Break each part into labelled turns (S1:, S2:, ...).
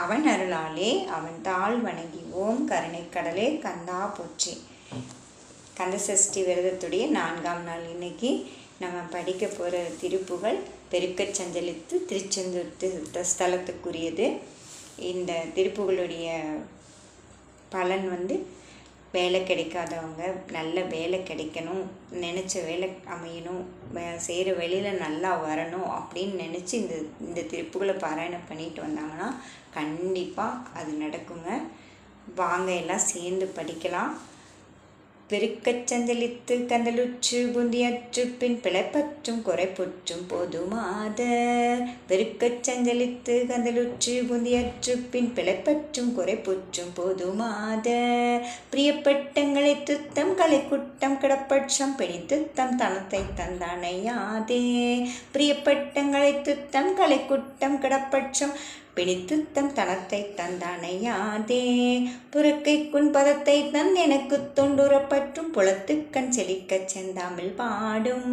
S1: அவன் அருளாலே அவன் தாழ் வணங்கி ஓம் கருணைக்கடலே கடலே கந்தா போற்றி. கந்தசஷ்டி விரதத்துடைய நான்காம் நாள் இன்னைக்கு நம்ம படிக்க போகிற திருப்புகள் பெருக்கச் சஞ்சலித்து திருச்செந்தூர் ஸ்தலத்துக்குரியது. இந்த திருப்புகளுடைய பலன் வந்து வேலை கிடைக்காதவங்க நல்ல வேலை கிடைக்கணும் நினச்ச வேலை அமையணும் செய்கிற வேலையில் நல்லா வரணும் அப்படின்னு நினச்சி இந்த இந்த திருப்புகளை பாராயணம் பண்ணிட்டு வந்தாங்கன்னா கண்டிப்பாக அது நடக்குங்க. வாங்க எல்லாம் சேர்ந்து படிக்கலாம். பெருக்கச் சந்தலித்து கந்தலுற்று புந்தியற்று பின் பிழைப்பற்றும் குறைப்புற்றும் போதுமாத. பெருக்கச் சந்தலித்து கந்தலுற்று புந்தியற்று பின் பிழைப்பற்றும் குறைப்புற்றும் போதுமாத. பிரியப்பட்டங்களை துத்தம் கலைக்குட்டம் கிடப்பட்சம் பிடித்துத்தம் தனத்தை தந்தானையாதே பிரியப்பட்டங்களை துத்தம் கலைக்குட்டம் கிடப்பட்சம் பிடித்து தம் தனத்தை தந்தானையாதே புறக்கை குன்பதத்தை தன் எனக்கு தொண்டுறப்பற்றும் புலத்துக்கண் செழிக்கச் செந்தாமல் பாடும்.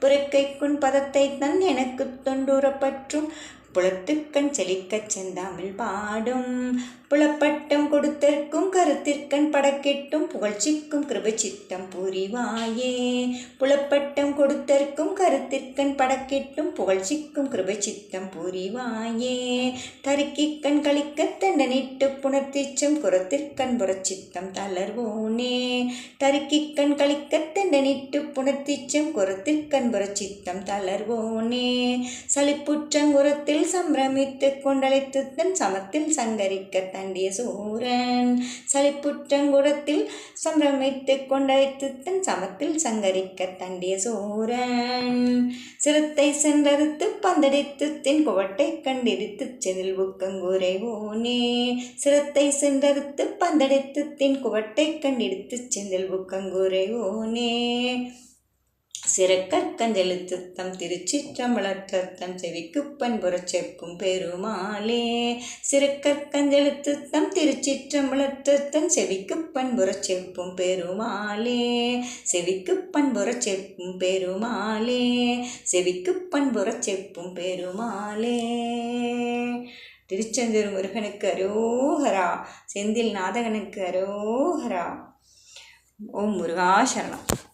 S1: புறக்கை குன்பதத்தை தன் எனக்கு தொண்டுறப்பற்றும் புலத்துக்கண் செழிக்கச் செந்தாமல் பாடும். புலப்பட்டம் கொடுத்திருக்கும் கருத்திற்கண் படக்கெட்டும் புகழ்ச்சிக்கும் கிருபச்சித்தம் புரிவாயே. புலப்பட்டம் கொடுத்திருக்கும் கருத்திற்கண் படக்கெட்டும் புகழ்ச்சிக்கும் கிருபச்சித்தம் புரிவாயே. தருக்கிக்கண் கழிக்க தண்டனிட்டு புணர்த்திச்சம் குரத்திற்கண் புறச்சித்தம் தளர்வோனே. தருக்கிக்கண் கழிக்க தண்டனிட்டு புணர்த்திச்சம் குரத்திற்கண் புறச்சித்தம் தளர்வோனே. சளிப்புற்றங்குரத்தில் சம்பிரமித்து கொண்டழைத்து தன் சமத்தில் சங்கரிக்க தண்டிய சூரன் சளிப்புற்றங்குடத்தில் சம்பிரமித்து கொண்டழைத்து தன் சமத்தில் சங்கரிக்க தண்டிய சூரன் சிறுத்தை சென்றறுத்து பந்தடித்து தின் குவட்டை கண்டிடித்து செதில் புக்கங்கூரை ஓனே சிரத்தை சென்றறுத்து பந்தடித்து தின் குவட்டை கண்டிடித்து செந்தில் புக்கங்கூரை ஓனே சிறக்கற்கஞ்செழுத்துத்தம் திருச்சிற்றம்பலத்தம் செவிக்குப்பன் புறச்செப்பும் பெருமாளே. சிறக்கற்கஞ்செழுத்துத்தம் திருச்சிற்றம்பலத்தம் செவிக்குப்பன் புறச்செப்பும் பெருமாளே. செவிக்குப்பன் புறச்செப்பும் பெருமாளே. செவிக்குப்பன் புறச்செப்பும் பெருமாளே. திருச்செந்தூர் முருகனுக்கு அரோஹரா. செந்தில் நாதகனுக்கு அரோஹரா. ஓம் முருகா சரணம்.